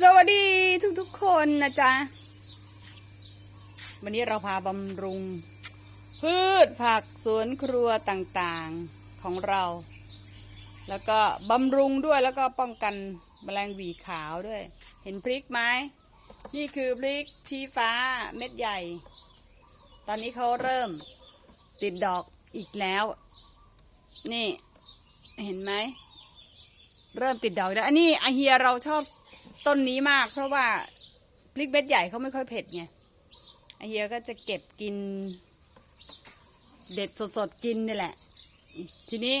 สวัสดีทุกๆคนนะจ๊ะ วันนี้เราพาบำรุง พืชผักสวนครัวต่างๆของเรา แล้วก็บำรุงด้วยแล้วก็ป้องกันแมลงหวีขาวด้วย เห็นพริกไหมนี่คือพริกชี้ฟ้าเม็ดใหญ่ ตอนนี้เขาเริ่มติดดอกอีกแล้ว นี่เห็นไหม เริ่มติดดอกแล้ว อันนี้อาเฮียเราชอบ ต้นนี้มาก เพราะว่าพริกเม็ดใหญ่เขาไม่ค่อยเผ็ดไงอเฮียก็จะเก็บกิน เด็ดสดๆกินนี่แหละ ทีนี้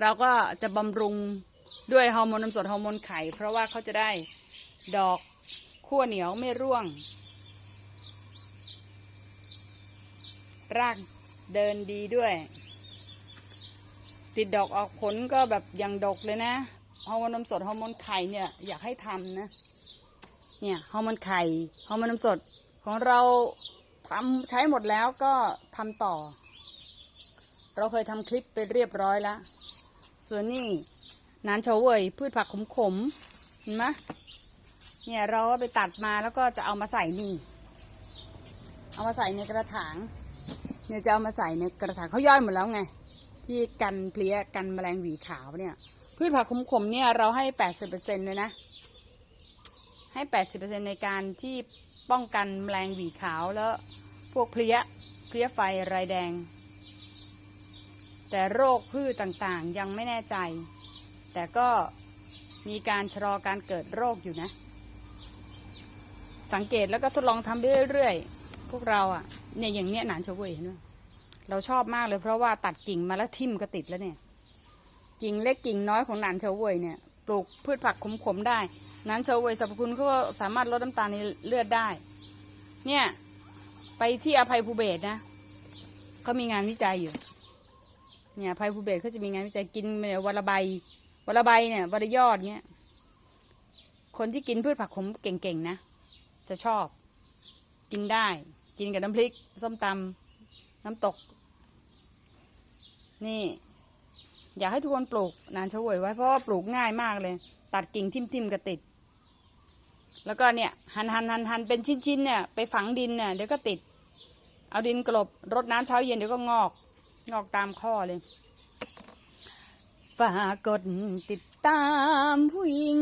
เราก็จะบำรุงด้วยฮอร์โมนน้ำสดฮอร์โมนไข่ เพราะว่าเขาจะได้ดอกขั้วเหนียวไม่ร่วง รากเดินดีด้วย ติดดอกออกผลก็แบบอย่างดกเลยนะ ฮอร์โมนน้ำสดฮอร์โมนไข่เนี่ยอยากให้ทำนะ เนี่ยฮอร์โมนไข่ฮอร์โมนน้ำสดของเราทำใช้หมดแล้วก็ทำต่อ เราเคยทำคลิปไปเรียบร้อยแล้ว ส่วนนี่นานเฉาเวย พืชผักขมๆเห็นไหมเนี่ยเราก็ไปตัดมาแล้วก็จะเอามาใส่นี่ เอามาใส่ในกระถาง เนี่ยจะเอามาใส่ในกระถางเขาย่อยหมดแล้วไง ที่กันเพลี้ยกันแมลงหวีขาวเนี่ย พืชผักขมๆเนี่ยเราให้แปดสิบเปอร์เซ็นเลยนะ ให้แปดสิบเปอร์เซ็นในการที่ป้องกันแมลงหวีขาวแล้วพวกเพลี้ยเพลี้ยไฟไรแดง แต่โรคพืชต่างๆยังไม่แน่ใจ แต่ก็มีการชะลอการเกิดโรคอยู่นะ สังเกตแล้วก็ทดลองทำไปเรื่อยๆ พวกเราอะ่ะเนี่ยอย่างเนี้ยหนานเฉวยเห็นไหมเราชอบมากเลยเพราะว่าตัดกิ่งมาแล้วทิ่มก็ติดแล้วเนี่ย กิ่งเล็กกิ่งน้อยของหนานเฉาเวยเนี่ยปลูกพืชผักขมๆได้หนานเฉาเวยสรรพคุณเขาก็สามารถลดน้ำตาลในเลือดได้ เนี่ยไปที่อภัยภูเบศนะเขามีงานวิจัยอยู่ เนี่ยอภัยภูเบศเขาจะมีงานวิจัยกินเนี่ยวันละใบวันละใบเนี่ยวันละยอดเนี่ยคนที่กินพืชผักขมเก่งๆนะ จะชอบ กินได้ กินกับน้ำพริก ส้มตำน้ำตก นี่ อยากให้ทุกคนปลูกนานเฉวยไว้เพราะว่าปลูกง่ายมากเลย ตัดกิ่งทิ่มๆก็ติด แล้วก็เนี่ยหันหันหันหันเป็นชิ้นๆเนี่ยไปฝังดินเนี่ยเดี๋ยวก็ติด เอาดินกลบรดน้ำเช้าเย็นเดี๋ยวก็งอก งอกตามข้อเลยฝากกดติดตามผู้หญิง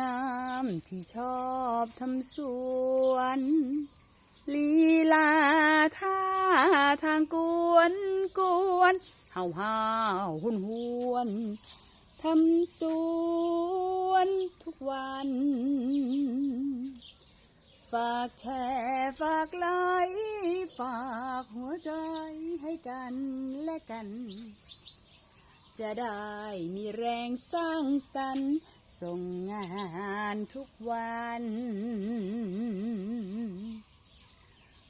งามๆที่ชอบทำสวน ลีลาท่าทางกวนกวน เฮาเฮาหุนหวนทำสวนทุกวัน ฝากแชร์ฝากไลค์ฝากหัวใจให้กันและกัน จะได้มีแรงสร้างสรรค์ส่งงานทุกวัน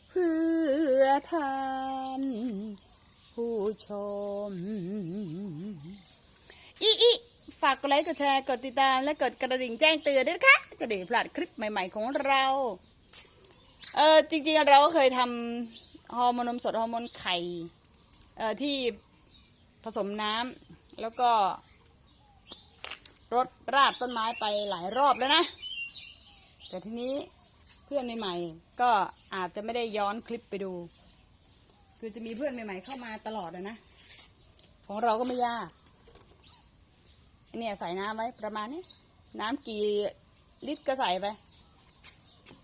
เพื่อทาน ผู้ชม อีอีฝากกดไลค์กดแชร์กดติดตามและกดกระดิ่งแจ้งเตือนด้วยนะคะจะได้ไม่พลาดคลิปใหม่ ๆของเรา เออจริงๆเราก็เคยทำฮอร์โมนนมสดฮอร์โมนไข่เอ่อที่ผสมน้ำแล้วก็รดราดต้นไม้ไปหลายรอบแล้วนะ แต่ทีนี้เพื่อนใหม่ๆก็อาจจะไม่ได้ย้อนคลิปไปดู คือจะมีเพื่อนใหม่ๆเข้ามาตลอดนะ ของเราก็ไม่ยากเนี่ยใส่น้ำไว้ประมาณนี้ น้ำกี่ลิตรก็ใส่ไป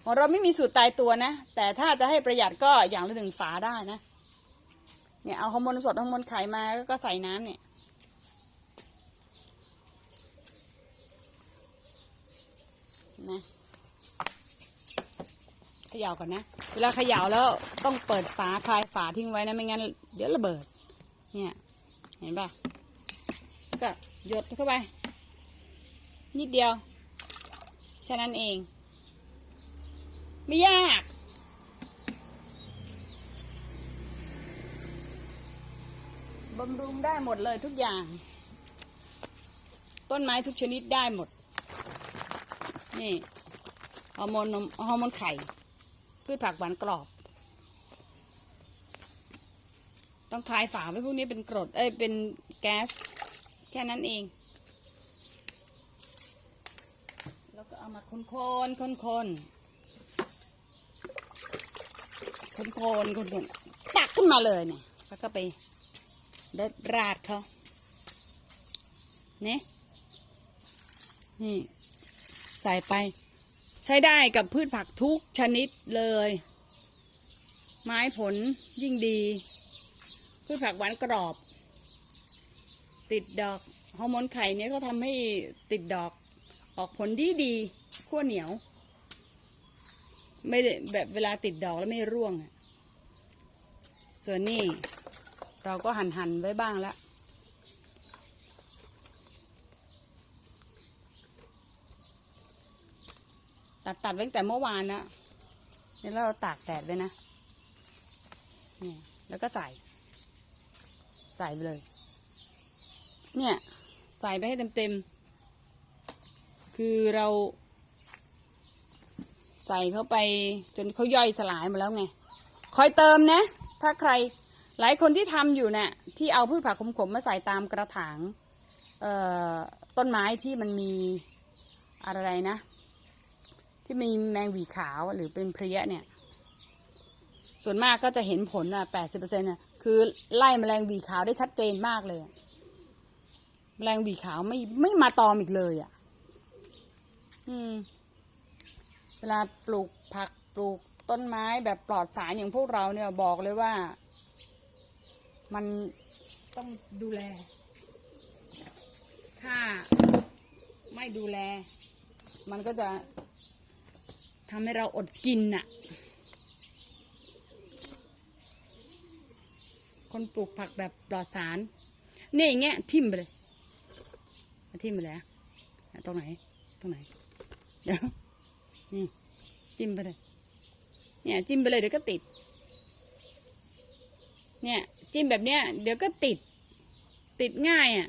ของเราไม่มีสูตรตายตัวนะ แต่ถ้าจะให้ประหยัดก็อย่างละหนึ่งฝาได้นะ เนี่ยเอาฮอร์โมนสดฮอร์โมนไข่มาแล้วก็ใส่น้ำเนี่ยนะ เขย่าก่อนนะ เวลาเขย่าแล้วต้องเปิดฝาคลายฝาทิ้งไว้นะไม่งั้นเดี๋ยวระเบิด เนี่ยเห็นปะก็หยดเข้าไป นิดเดียวแค่นั้นเอง ไม่ยากบำรุงได้หมดเลยทุกอย่าง ต้นไม้ทุกชนิดได้หมด นี่ฮอร์โมนนมฮอร์โมนไข่ พืชผักหวานกรอบ ต้องคลายฝาไว้พวกนี้เป็นกรด เอ้ย เป็นแก๊ส แค่นั้นเอง แล้วก็เอามาคนคนคนคนคนคนคนคนตักขึ้นมาเลยเนี่ย แล้วก็ไปรดราดเขาเนี่ยนี่ ใส่ไป ใช้ได้กับพืชผักทุกชนิดเลย ไม้ผลยิ่งดี พืชผักหวานกรอบ ติดดอกฮอร์โมนไข่เนี่ยก็ทำให้ติดดอกออกผลดีดีขั้วเหนียว ไม่ได้แบบเวลาติดดอกแล้วไม่ร่วง ส่วนนี้เราก็หั่นหั่นไว้บ้างแล้ว ตัดตัดไว้ตั้งแต่เมื่อวานนะเนี่ยแล้วเราตากแดดไว้นะเนี่ยแล้วก็ใส่ ใส่ไปเลย เนี่ย ใส่ไปให้เต็มๆ คือเรา ใส่เข้าไปจนเขาย่อยสลายหมาแล้วไง คอยเติมนะ ถ้าใครหลายคนที่ทำอยู่เนะ่ยที่เอาพืชผักขมๆมาใส่ตามกระถางเอ่อต้นไม้ที่มันมีอะไรนะ ที่มีแมงหวีขาวหรือเป็นเพลี้ยเนี่ย ส่วนมากก็จะเห็นผลอะแปดสิบเปอร์เซ็นต์อะคือไล่แมลงหวีขาวได้ชัดเจนมากเลย แมลงหวีขาวไม่ไม่มาตอมอีกเลยอะ อืม เวลาปลูกผักปลูกต้นไม้แบบปลอดสารอย่างพวกเราเนี่ยบอกเลยว่า มันต้องดูแล ถ้าไม่ดูแล มันก็จะ ทำให้เราอดกินน่ะ คนปลูกผักแบบปลอดสาร นี่อย่างเงี้ยทิ่มไปเลยทิ่มไปเลยตรงไหน ตรงไหน เดี๋ยว นี่ จิ้มไปเลย เนี่ย จิ้มไปเลยเดี๋ยวก็ติด เนี่ย จิ้มแบบเนี้ย เดี๋ยวก็ติด ติดง่ายอะ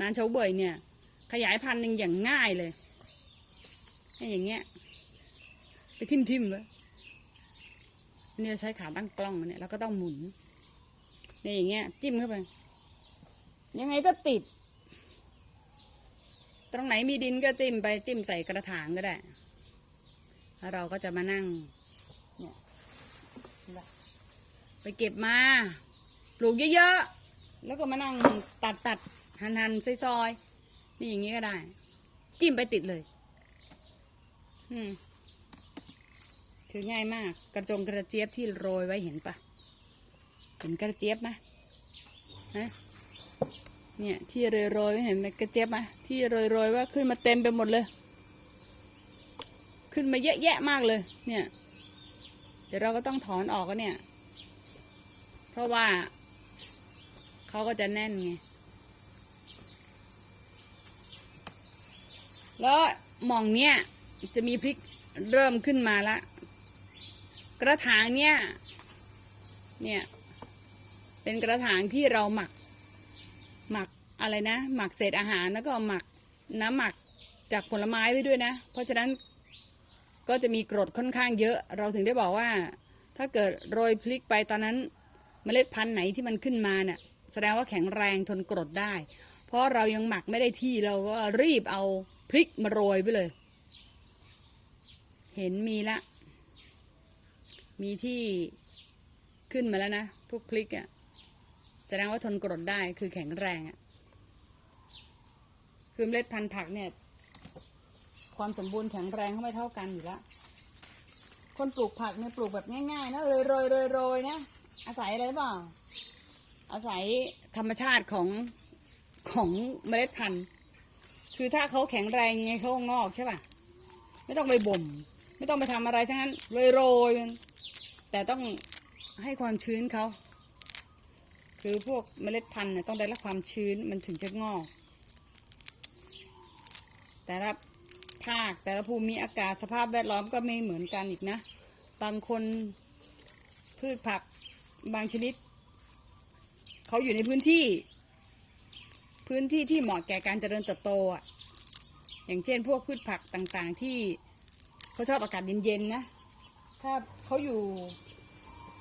นานเฉาเบยเนี่ย ขยายพันธุ์หนึ่งอย่างง่ายเลยให้อย่างเงี้ย ไปทิมทิมๆไว้อันนี้เราใช้ขาตั้งกล้องเนี่ยแล้วก็ต้องหมุนเนี่ยอย่างเงี้ยจิ้มเข้าไป ยังไงก็ติด ตรงไหนมีดินก็จิ้มไปจิ้มใส่กระถางก็ได้ แล้วเราก็จะมานั่งเนี่ยไปเก็บมา ปลูกเยอะๆ แล้วก็มานั่งตัดตัดหันหันซอยซอยๆนี่อย่างนี้ก็ได้ จิ้มไปติดเลย อืม คือง่ายมาก กระจงกระเจี๊ยบที่โรยไว้เห็นปะเห็นกระเจี๊ยบไหมฮะเนี่ยที่โรยโรยไว้เห็นไหมกระเจี๊ยบไหมที่โรยโรยว่าขึ้นมาเต็มไปหมดเลย ขึ้นมาเยอะแยะมากเลย เนี่ย เดี๋ยวเราก็ต้องถอนออกก็เนี่ย เพราะว่าเขาก็จะแน่นไงแล้วหมองเนี้ยจะมีพริกเริ่มขึ้นมาละ กระถางเนี้ยเนี่ย เป็นกระถางที่เราหมัก หมักอะไรนะ หมักเศษอาหารแล้วก็หมักน้ำหมักจากผลไม้ไว้ด้วยนะ เพราะฉะนั้นก็จะมีกรดค่อนข้างเยอะ เราถึงได้บอกว่า ถ้าเกิดโรยพลิกไปตอนนั้นเมล็ดพันธุ์ไหนที่มันขึ้นมาเนี่ยแสดงว่าแข็งแรงทนกรดได้ เพราะเรายังหมักไม่ได้ที่เราก็รีบเอาพริกมาโรยไปเลย เห็นมีละ มีที่ขึ้นมาแล้วนะ พวกพริกอะ่ะ แสดงว่าทนกรดได้คือแข็งแรงอะ่ะ คือเมล็ดพันธุ์ผักเนี่ย ความสมบูรณ์แข็งแรงเขาไม่เท่ากันอยู่แล้ว คนปลูกผักเนี่ยปลูกแบบง่ายๆนะโรยโรยโรยโรยๆนะ อาศัยอะไรเปล่า อาศัยธรรมชาติของของเมล็ดพันธุ์ คือถ้าเขาแข็งแรงยังไงเขางอกใช่ป่ะ ไม่ต้องไปบ่ม ไม่ต้องไปทำอะไรทั้งนั้นโรยโรยๆมัน แต่ต้องให้ความชื้นเขา คือพวกเมล็ดพันธุ์เนี่ยต้องได้รับความชื้นมันถึงจะงอก แต่ละภาคแต่ละภูมิอากาศสภาพแวดล้อมก็ไม่เหมือนกันอีกนะ บางคนพืชผักบางชนิด เขาอยู่ในพื้นที่ พื้นที่ที่เหมาะแก่การเจริญเติบโตอะอย่างเช่น พวกพืชผักต่างๆที่เขาชอบอากาศเย็นๆนะ ถ้าเขาอยู่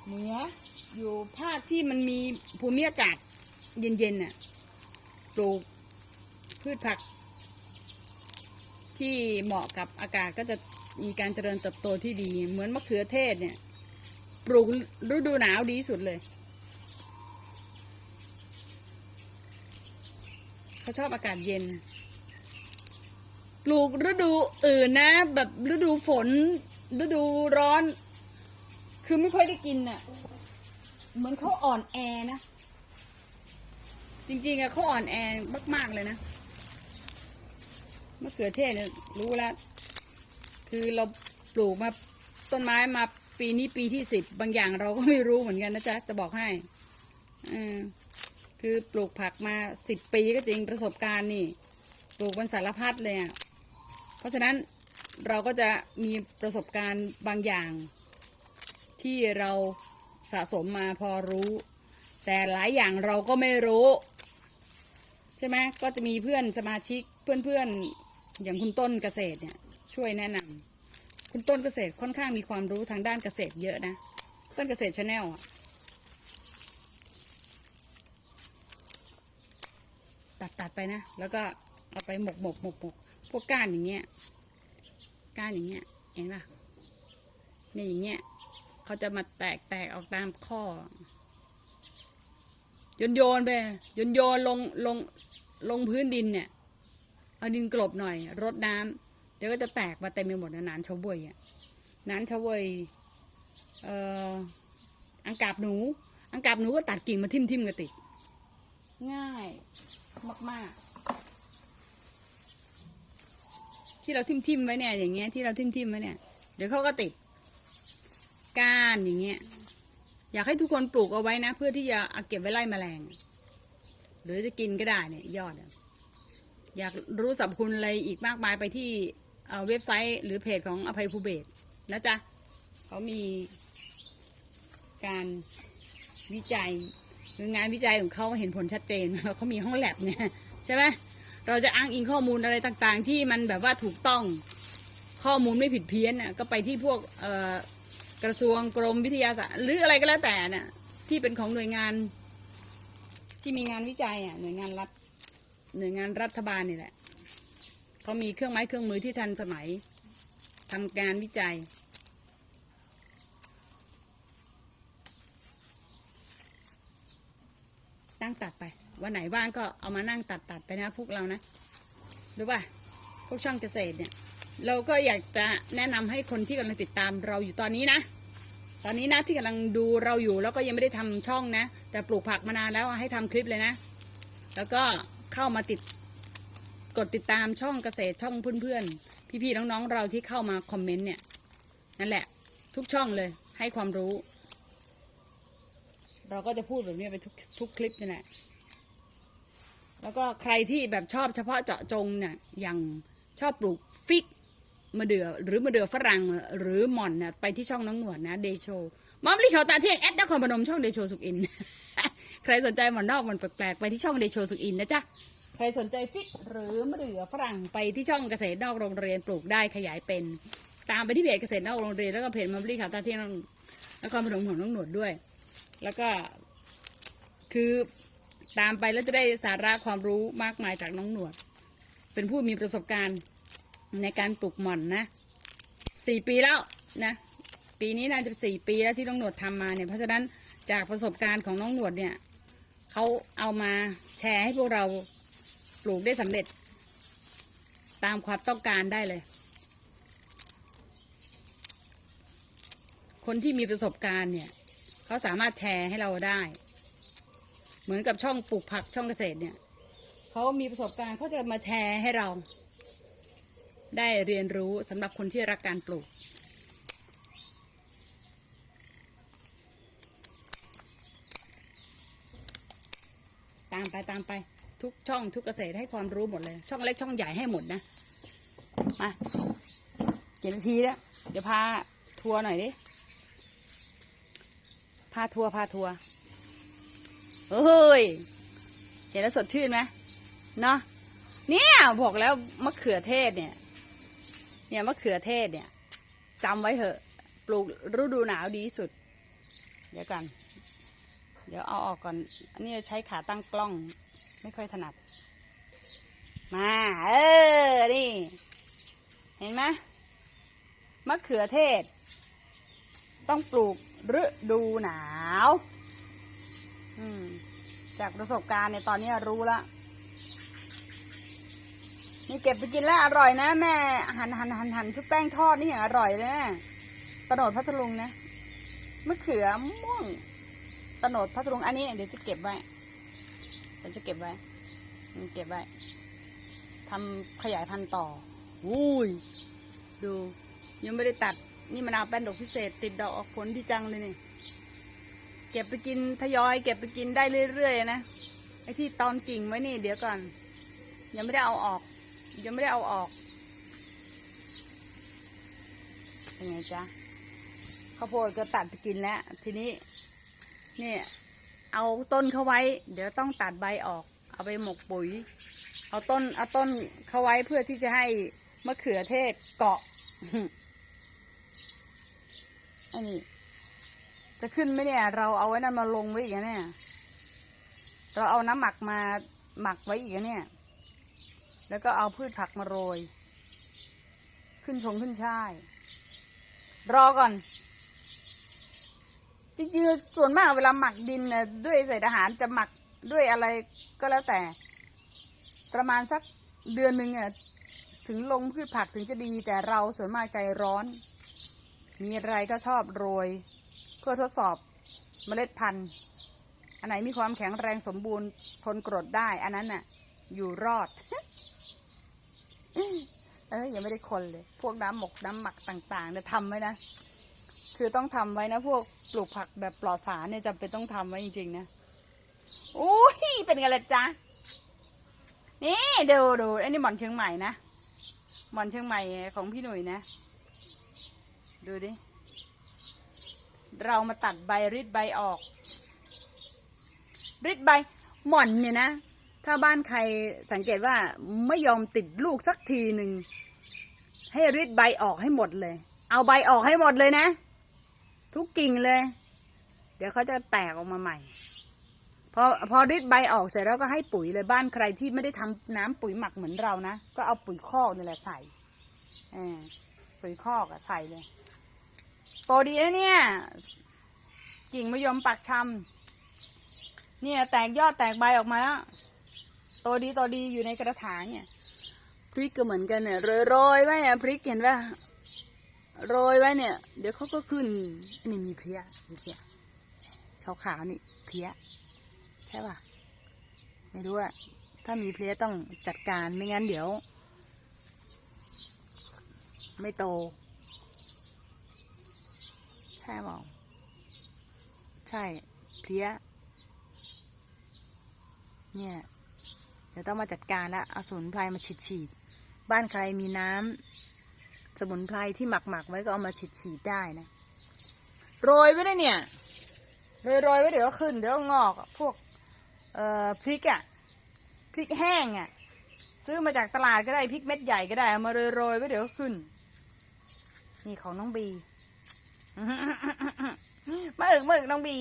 เหนืออยู่ภาคที่มันมีภูมิอากาศเย็นๆน่ะปลูกพืชผัก ที่เหมาะกับอากาศก็จะมีการเจริญเติบโตที่ดี เหมือนมะเขือเทศเนี่ย ปลูกฤดูหนาวดีสุดเลยเขาชอบอากาศเย็น ปลูกฤดูอื่นนะ แบบฤดูฝนฤดูร้อน คือไม่ค่อยได้กินน่ะ เหมือนเขาอ่อนแอนะ จริงๆอะเขาอ่อนแอมากๆเลยนะมะเขือเทศเนี่ยรู้แล้ว คือเราปลูกมาต้นไม้มาปีนี้ปีที่สิบบางอย่างเราก็ไม่รู้เหมือนกันนะจ๊ะ จะบอกให้อืมคือปลูกผักมาสิบปีก็จริงประสบการณ์นี่ ปลูกมันสารพัดเลยอะเพราะฉะนั้นเราก็จะมีประสบการณ์บางอย่าง ที่เราสะสมมาพอรู้ แต่หลายอย่างเราก็ไม่รู้ ใช่ไหมก็จะมีเพื่อนสมาชิกเพื่อนๆอย่างคุณต้นเกษตรเนี่ยช่วยแนะนำคุณต้นเกษตรค่อนข้างมีความรู้ทางด้านเกษตรเยอะนะ ต้นเกษตรชาแนลตัดตัดไปนะ แล้วก็เอาไปหมกหมกหมกหมกพวกก้านอย่างเงี้ยก้านอย่างเงี้ยเห็นปะเนี่ยอย่างเงี้ย เขาจะมาแตกแตกออกตามข้อโยนโยนไปโยนโยนลงลงลงพื้นดินเนี่ย เอาดินกลบหน่อยรดน้ำเดี๋ยวก็จะแตกมาเต็มไปหมดนะนานเฉาบวยอะนานเฉาบวยเอ่ออังกาบหนู อังกาบหนูก็ตัดกิ่งมาทิ่มทิ่มกระติดง่ายมากๆ ที่เราทิ่มทิมไว้เนี่ยอย่างเงี้ยที่เราทิ่มทิมไว้เนี่ย เดี๋ยวเขาก็ติด ก้านอย่างเงี้ยอยากให้ทุกคนปลูกเอาไว้นะ เพื่อที่จะเอาเก็บไว้ไล่แมลง หรือจะกินก็ได้เนี่ยยอด อยากรู้สรรพคุณอะไรอีกมากมายไปที่เเว็บไซต์หรือเพจของอภัยภูเบศนะจ๊ะเขามีการวิจัยหรืองานวิจัยของเขาเห็นผลชัดเจนเขามีห้องแลบเนี่ยใช่ไหมเราจะอ้างอิงข้อมูลอะไรต่างๆ ที่มันแบบว่าถูกต้องข้อมูลไม่ผิดเพี้ยนน่ะก็ไปที่พวกเกระทรวงกรมวิทยาศาสตร์หรืออะไรก็แล้วแต่น่ะที่เป็นของหน่วยงาน ที่มีงานวิจัยอะหน่วยงานรัฐหน่วยงานรัฐบาลนี่แหละเขามีเครื่องไม้เครื่องมือที่ทันสมัยทำการวิจัยตั้งตัดไปวันไหนว่างก็เอามานั่งตัดตัดไปนะพวกเรานะรู้ป่ะพวกช่างเกษตรเนี่ย เราก็อยากจะแนะนำให้คนที่กำลังติดตามเราอยู่ตอนนี้นะ ตอนนี้นะที่กำลังดูเราอยู่แล้วก็ยังไม่ได้ทำช่องนะ แต่ปลูกผักมานานแล้วให้ทำคลิปเลยนะ แล้วก็เข้ามาติดกดติดตามช่องเกษตรช่องเพื่อนๆ พี่ๆน้องๆเราที่เข้ามาคอมเมนต์เนี่ยนั่นแหละ ทุกช่องเลยให้ความรู้ เราก็จะพูดแบบนี้ไปทุกทุกคลิปนี่แหละแล้วก็ใครที่แบบชอบเฉพาะเจาะจงเนี่ยอย่าง ชอบปลูกฟิกมะเดือหรือมะเดือฝรั่งหรือหม่อนนี่ยไปที่ช่องน้องหนวดนะเดโชมอมลีเขาตาเที่ยงแอดนครพนมช่องเดโชสุกอิน ใครสนใจหมอนนอกหมันแปลกๆไปที่ช่องเดโชสุกอินนะจ๊ะใครสนใจฟิกหรือมะเดื่อฝรั่งไปที่ช่องเกษตรนอกโรงเรียนปลูกได้ขยายเป็น ตามไปที่เพจเกษตรนอกโรงเรียนแล้วก็เพจมอมลีเขาตาเที่ยงนครพนมของน้องหนวดด้วย แล้วก็คือตามไปแล้วจะได้สาระความรู้มากมายจากน้องหนวด เป็นผู้มีประสบการณ์ในการปลูกหม่อนนะสี่ปีแล้วนะปีนี้น่าจะสี่ปีแล้วที่น้องหนวดทำมาเนี่ยเพราะฉะนั้นจากประสบการณ์ของน้องหนวดเนี่ยเขาเอามาแชร์ให้พวกเราปลูกได้สำเร็จ ตามความต้องการได้เลย คนที่มีประสบการณ์เนี่ยเขาสามารถแชร์ให้เราได้ เหมือนกับช่องปลูกผักช่องเกษตรเนี่ย เขามีประสบการณ์เขาจะมาแชร์ให้เรา ได้เรียนรู้สำหรับคนที่รักการปลูก ตามไปตามไปทุกช่องทุกเกษตรให้ความรู้หมดเลย ช่องเล็กช่องใหญ่ให้หมดนะ มากี่นาทีแล้วเดี๋ยวพาทัวร์หน่อยดิ พาทัวร์พาทัวร์เฮ้ย เห็นแล้วสดชื่นไหม เนาะเนี่ยบอกแล้วมะเขือเทศเนี่ย เนี่ยมะเขือเทศเนี่ยจำไว้เถอะปลูกฤดูหนาวดีสุด เดี๋ยวกัน เดี๋ยวเอาออกก่อนอันนี้ใช้ขาตั้งกล้อง ไม่ค่อยถนัด มา เออ นี่ เห็นไหมมะเขือเทศ ต้องปลูกฤดูหนาว อืม จากประสบการณ์ในตอนนี้รู้ละ นี่เก็บไปกินแล้วอร่อยนะแม่หันหันหันหันชุบแป้งทอดนี่อย่างอร่อยเลยนะตะโนดพัทลุงนะมะเขือม่วงตะโนดพัทลุงอันนี้เดี๋ยวจะเก็บไว้เดี๋ยวจะเก็บไว้อืมเก็บไว้ทำขยายพันธุ์ต่ออุ้ยดู ยังไม่ได้ตัดนี่มะนาวแป้นดอกพิเศษ ติดดอกออกผลดีจังเลยนี่เก็บไปกินทยอย เก็บไปกินได้เรื่อยๆนะไอ้ที่ตอนกิ่งไว้นี่เดี๋ยวก่อน ยังไม่ได้เอาออก ยังไม่ได้เอาออกเป็นไงจ๊ะข้าวโพดก็ตัดกินแล้ว ทีนี้เนี่ยเอาต้นเขาไว้ เดี๋ยวต้องตัดใบออก เอาไปหมกปุ๋ย เอาต้นเอาต้นเขาไว้เพื่อที่จะให้มะเขือเทศเกาะอันนี้ จะขึ้นไหมเนี่ย เราเอาไว้นั่นมาลงไว้อีกเนี่ย เราเอาน้ำหมักมาหมักไว้อีกเนี่ย แล้วก็เอาพืชผักมาโรย ขึ้นชงขึ้นช่าย รอก่อน จริงๆส่วนมากเวลาหมักดินนะด้วยใส่อาหารจะหมักด้วยอะไรก็แล้วแต่ ประมาณสักเดือนหนึ่งอะถึงลงพืชผักถึงจะดี แต่เราส่วนมากใจร้อน มีอะไรก็ชอบโรย เพื่อทดสอบเมล็ดพันธุ์ อันไหนมีความแข็งแรงสมบูรณ์ทนกรดได้ อันนั้นน่ะ อยู่รอด เอ้ยยังไม่ได้คนเลย พวกน้ำหมกน้ำหมักต่างๆเนี่ยทำไว้นะ คือต้องทำไว้นะ พวกปลูกผักแบบปลอดสารเนี่ยจำเป็นต้องทำไว้จริงๆนะอุ้ยเป็นไงล่ะจ๊ะนี่ดูดูอันนี้หมอนเชียงใหม่นะหมอนเชียงใหม่ของพี่หนุ่ยนะ ดูดิ เรามาตัดใบริดใบออกริดใบหม่อนเนี่ยนะ ถ้าบ้านใครสังเกตว่าไม่ยอมติดลูกสักทีหนึ่ง ให้ริดใบออกให้หมดเลย เอาใบออกให้หมดเลยนะ ทุกกิ่งเลย เดี๋ยวเขาจะแตกออกมาใหม่ พอพอริดใบออกเสร็จแล้วก็ให้ปุ๋ยเลยบ้านใครที่ไม่ได้ทำน้ำปุ๋ยหมักเหมือนเรานะ ก็เอาปุ๋ยคอกนี่แหละใส่อปุ๋ยคอกอะใส่เลยโตดีนะเนี่ย กิ่งมะยมปักชำเนี่ยแตกยอดแตกใบออกมาแล้ว โตดีโตดีอยู่ในกระถางเนี่ยพริกก็เหมือนกันเนี่ยโรยไว้เนี่ยพริกเห็นป่ะโรยไว้เนี่ย เดี๋ยวเขาก็ขึ้นนี่มีเพลี้ยมีเพี้ยขาวๆนี่เพลี้ยใช่ป่ะไม่รู้อะถ้ามีเพลี้ยต้องจัดการไม่งั้นเดี๋ยว ไม่โต ใช่เปล่าใช่เพลี้ยเนี่ย ดี๋ยวต้องมาจัดการแล้วเอาสมุนไพรมาฉีดฉีดบ้านใครมีน้ำสมุนไพรที่หมักหมักไว้ก็เอามาฉีดฉีดได้นะ โรยไว้เลยเนี่ยโรยโรยไว้เดี๋ยวขึ้นเดี๋ยวงอกพวกเอ่อพริกอะพริกแห้งอะซื้อมาจากตลาดก็ได้พริกเม็ดใหญ่ก็ได้เอามาโรยโรยไว้เดี๋ยวขึ้น นี่ของน้องบีมาอึกมาอึกน้องบี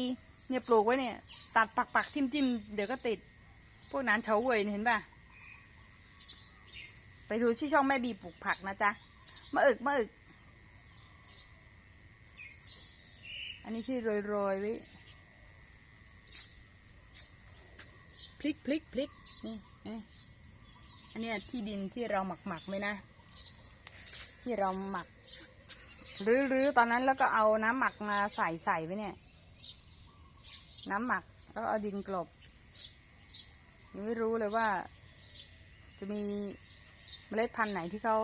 เนี่ยปลูกไว้เนี่ย ตัดปักปักทิมทิมเดี๋ยวก็ติด วกนั้นเฉาเวยเนี่ยเห็นป่ะ ไปดูที่ช่องแม่บีปลูกผักนะจ๊ะมาอึกมาอึก อันนี้ที่โรยโรยๆไว้พลิกพลิกพลิกนี่นี่อันนี้ที่ดินที่เราหมักหมักไว้นะ ที่เราหมักรื้อรื้อตอนนั้นแล้วก็เอาน้ำหมักมาใส่ใส่ไว้เนี่ย น้ำหมักแล้วเอาดินกลบ ยังไม่รู้เลยว่า จะมีเมล็ดพันธุ์ไหนที่เขา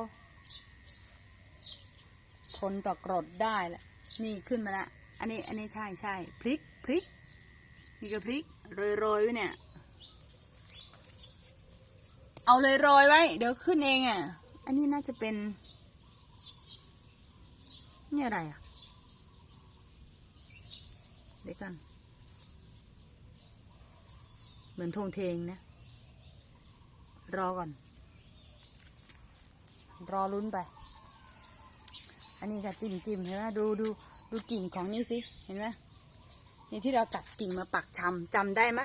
ทนต่อกรดได้แหละนี่ขึ้นมาละอันนี้อันนี้ใช่ใช่พริกพริกนี่ก็พริกโรยโรยๆไว้เนี่ย เอาเลยโรยไว้ เดี๋ยวขึ้นเองอะ อันนี้น่าจะเป็น นี่อะไรอะ เดี๋ยวกัน มือนทงเทงนะ รอก่อน รอลุ้นไป อันนี้ค่ะจิ้มจิ้มเห็นไหมดูดูดูกิ่งของนี่สิ เห็นไหมนี่ที่เราตัดกิ่งมาปักชำจำได้ไหม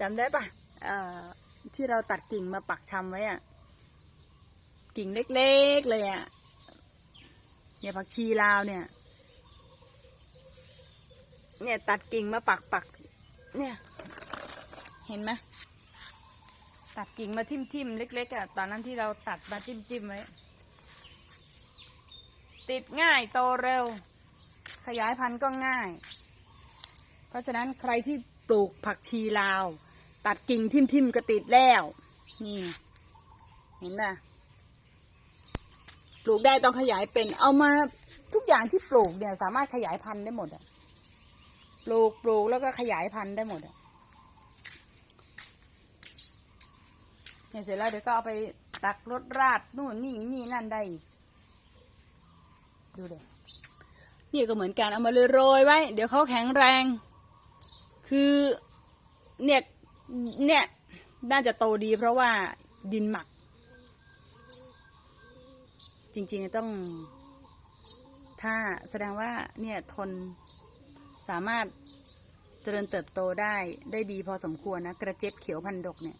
จำได้ปะเอ่อที่เราตัดกิ่งมาปักชำไว้อะกิ่งเล็กๆเลยอะ่ะเนี่ยผักชีลาวเนี่ย เนี่ยตัดกิ่งมาปักปักเนี่ย เห็นไหมตัดกิ่งมาทิ่มทิมๆเล็กๆอะ่ะตอนนั้นที่เราตัดมาจิ้มจิ้มๆไว้ติดง่ายโตเร็ว ขยายพันธุ์ก็ง่าย เพราะฉะนั้นใครที่ปลูกผักชีลาว ตัดกิ่งทิ่มทิมๆก็ติดแล้ว นี่ เห็นไหมปลูกได้ต้องขยายเป็นเอามาทุกอย่างที่ปลูกเนี่ย สามารถขยายพันธุ์ได้หมดอะปลูกปลูกแล้วก็ขยายพันธุ์ได้หมดอะ เนี่ยเสร็จแล้วเดี๋ยวก็เอาไปตักรสราดนู่นนี่นี่นั่นได้ ดูเลยนี่ก็เหมือนกันเอามาเลยโรยไว้ เดี๋ยวเขาแข็งแรง คือเนี่ยเนี่ยน่าจะโตดีเพราะว่าดินหมัก จริงๆต้อง ถ้าแสดงว่าเนี่ยทนสามารถเจริญเติบโตได้ได้ดีพอสมควรนะ กระเจี๊ยบเขียวพันดกเนี่ย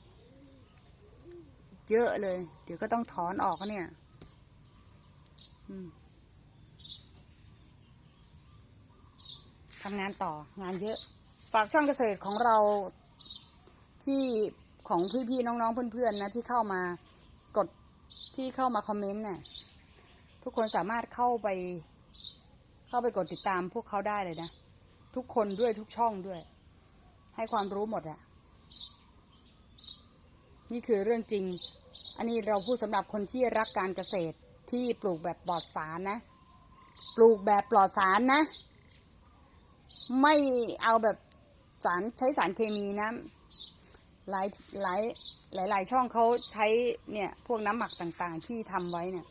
เยอะเลย เดี๋ยวก็ต้องถอนออกเนี่ยทำงานต่องานเยอะ ฝากช่องเกษตรของเราที่ของพี่ๆน้องๆเพื่อนๆนะที่เข้ามากดที่เข้ามาคอมเมนต์น่ะทุกคนสามารถเข้าไป เข้าไปกดติดตามพวกเขาได้เลยนะ ทุกคนด้วยทุกช่องด้วย ให้ความรู้หมดอะ นี่คือเรื่องจริง อันนี้เราพูดสำหรับคนที่รักการเกษตรที่ปลูกแบบปลอดสารนะ ปลูกแบบปลอดสารนะ ไม่เอาแบบสารใช้สารเคมีนะ หลายหลายหลายหลายช่องเขาใช้เนี่ยพวกน้ำหมักต่างๆ ที่ทำไว้เนี่ย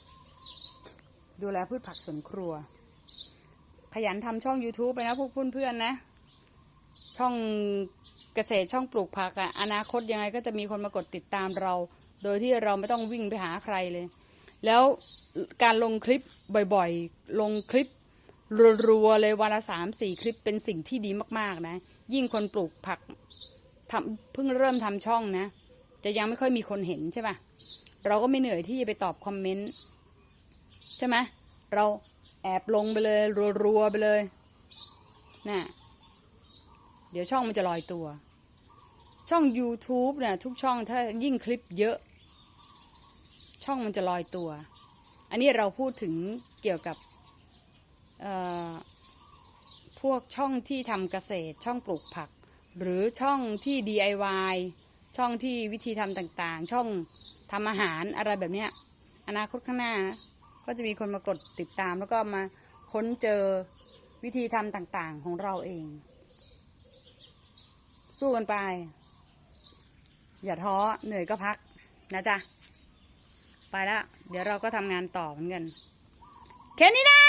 ดูแลพืชผักสวนครัว ขยันทำช่อง YouTube ไปนะพวกเพื่อนๆนะ ช่อง เกษตรช่องปลูกผักอะอนาคตยังไงก็จะมีคนมากดติดตามเรา โดยที่เราไม่ต้องวิ่งไปหาใครเลย แล้วการลงคลิปบ่อยๆ ลงคลิปรัวๆเลยวันละสามสี่คลิปเป็นสิ่งที่ดีมากๆนะ ยิ่งคนปลูกผักทำเพิ่งเริ่มทำช่องนะ จะยังไม่ค่อยมีคนเห็นใช่ปะเราก็ไม่เหนื่อยที่จะไปตอบคอมเมนต์ใช่ไหมเราแอบลงไปเลยรัวๆไปเลยน่ะ เดี๋ยวช่องมันจะลอยตัว ช่อง YouTube เนี่ยทุกช่องถ้ายิ่งคลิปเยอะ ช่องมันจะลอยตัว อันนี้เราพูดถึงเกี่ยวกับพวกช่องที่ทำเกษตร ช่องปลูกผัก หรือช่องที่ DIY ช่องที่วิธีทำต่างๆ ช่องทำอาหารอะไรแบบเนี้ยอนาคตข้างหน้า ก็จะมีคนมากดติดตามแล้วก็มาค้นเจอวิธีทำต่างๆของเราเอง สู้กันไป อย่าท้อเหนื่อยก็พักนะจ๊ะ ไปแล้ว เดี๋ยวเราก็ทำงานต่อเหมือนกัน แค่นี้นะ